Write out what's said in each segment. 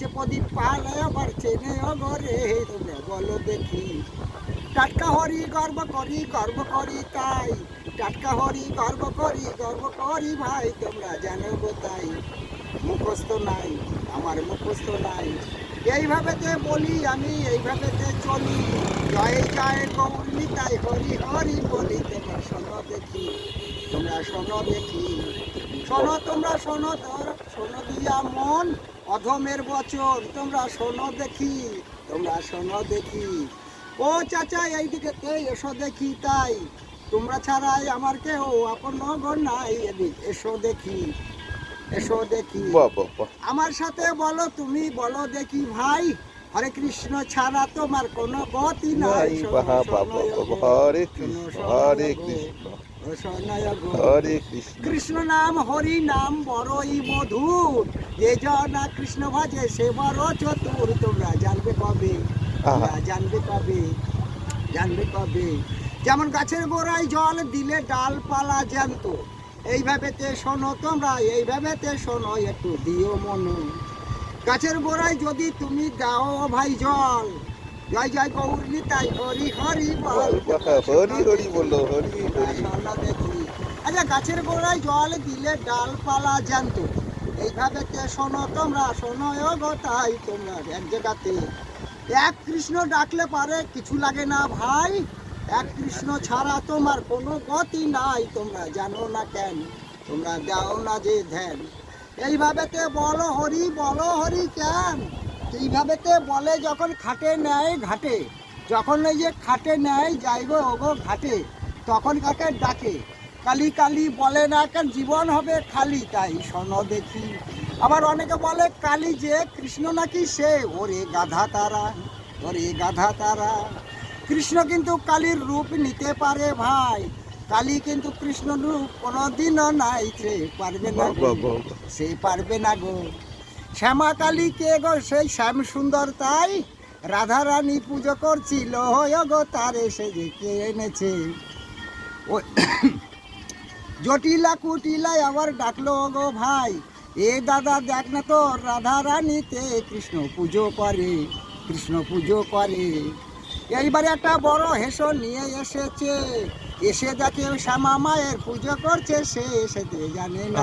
জ্বলছে প্রদীপ পালে আবার চেনে অগরে, তোমরা বলো দেখি। টাটকা হরি গর্ব করি গর্ব করি তাই। টাটকা হরি গর্ব করি গর্ব করি ভাই, তোমরা জানো গো তাই মুখস্থ নাই, আমার মুখস্থ নাই। এইভাবেতে বলি আমি এইভাবেতে চলি। জয় জয় গৌরী, তাই হরি হরি বলি, তোমরা শোনো দেখি, তোমরা শোনো দেখি। শোনো, তোমরা শোনো তোর শোনো দিয়া মন। অধমের বচন তোমরা শোনো দেখি তোমরা শোনো দেখি। ও চাচা এইদিকে তে এসো দেখি তাই। তোমরা ছাড়াই আমার কেউ আপন ঘর নাই এদিক এসো দেখি এসো দেখি। আমার সাথে বলো তুমি বলো দেখি ভাই। হরে কৃষ্ণ ছাড়া তোমার কোনো গতি নাই। হরে কৃষ্ণ হরে কৃষ্ণ। হরে কৃষ্ণ। কৃষ্ণ নাম হরি নাম বড়ই মধুর যে না কৃষ্ণ ভাজে সে বড় চতুর তোমরা জানবে কবে? জানবে কবে? জানবে কবে? যেমন গাছের গোড়ায় জল দিলে ডালপালা জ্যান্ত। এইভাবেতে শোনো তোমরা এইভাবে তে শোনো একটু দিও মনে। গাছের গোড়ায় যদি তুমি দাও ভাই জল জয় জয় গৌর নিতাই হরি হরি বল। হরি হরি বলল হরি হরি। দেখি। আচ্ছা গাছের গোড়ায় জল দিলে ডালপালা জ্যান্ত। এইভাবে তে শোনো তোমরা শোনো গো তাই তোমরা এক জায়গাতে। এক কৃষ্ণ ডাকলে পারে কিছু লাগে না ভাই। এক কৃষ্ণ ছাড়া তোমার কোনো গতি নাই তোমরা জানো না কেন? তোমরা দাও না যে ধ্যান। এইভাবেতে বলো হরি বলো হরি কেন? এইভাবেতে বলে যখন খাটে নেয় ঘাটে? যখন এই যে খাটে নেয় যাই গো ও ঘাটে তখন কাকে ডাকে? কালি কালি বলে না কেন জীবন হবে খালি তাই শোনো দেখি। আবার অনেকে বলে কালি যে কৃষ্ণ নাকি সে ওরে গাধা তারা ওরে গাধা তারা। কৃষ্ণ কিন্তু কালীর রূপ নিতে পারে ভাই কালী কিন্তু কৃষ্ণ রূপ কোনোদিনও নাই সে পারবে না। সে পারবে না গো। শ্যামা কালী কে গো সেই শ্যাম সুন্দর তাই? রাধা রানী পুজো করছিল গো তারে সে যে কে এনেছে? ও, জটিলা কুটিলায় আবার ডাকলো, গো ভাই, এ দাদা দেখ না তো রাধা রানীতে কৃষ্ণ পুজো করে, কৃষ্ণ পুজো করে। এইবারে একটা বড় হেসো নিয়ে এসেছে। এসে দেখে শ্যামা মায়ের পুজো করছে সে এসেতে জানে না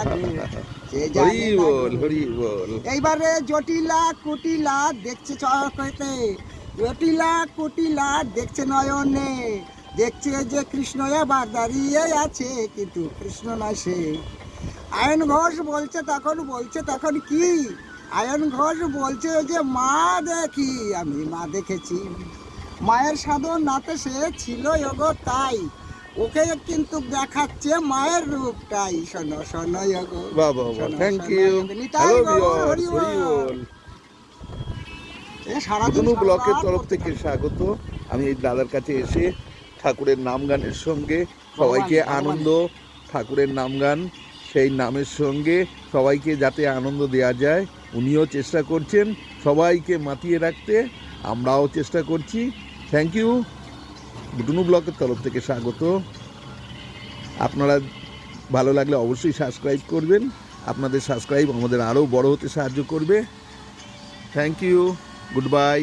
এইবারে জটিলা কুটিলা দেখছে চরকেতে। জটিলা কুটিলা দেখছে নয়নে। দেখছে যে কৃষ্ণ এবার দাঁড়িয়ে আছে কিন্তু কৃষ্ণ না সে। আয়ন ঘোষ বলছে তখন বলছে তখন কি? আয়ন ঘোষ বলছে যে মা দেখি আমি মা দেখেছি। মায়ের সাধন নাতে সে ছিল এগো তাই। ওকে কিন্তু দেখাচ্ছে মায়ের রূপটাই। শোনো শোনো বাহ শোনো, থ্যাংক ইউ সারাদিন ব্লকের তরফ থেকে। স্বাগত। আমি এই দাদার কাছে এসে ঠাকুরের নাম গানের সঙ্গে সবাইকে আনন্দ ঠাকুরের নাম গান সেই নামের সঙ্গে সবাইকে যাতে আনন্দ দেওয়া যায় উনিও চেষ্টা করছেন সবাইকে মাতিয়ে রাখতে। আমরাও চেষ্টা করছি। থ্যাংক ইউ ডুনু ব্লকের তরফ থেকে স্বাগত। আপনারা ভালো লাগলে অবশ্যই সাবস্ক্রাইব করবেন। আপনাদের সাবস্ক্রাইব আমাদের আরও বড় হতে সাহায্য করবে। Thank you good bye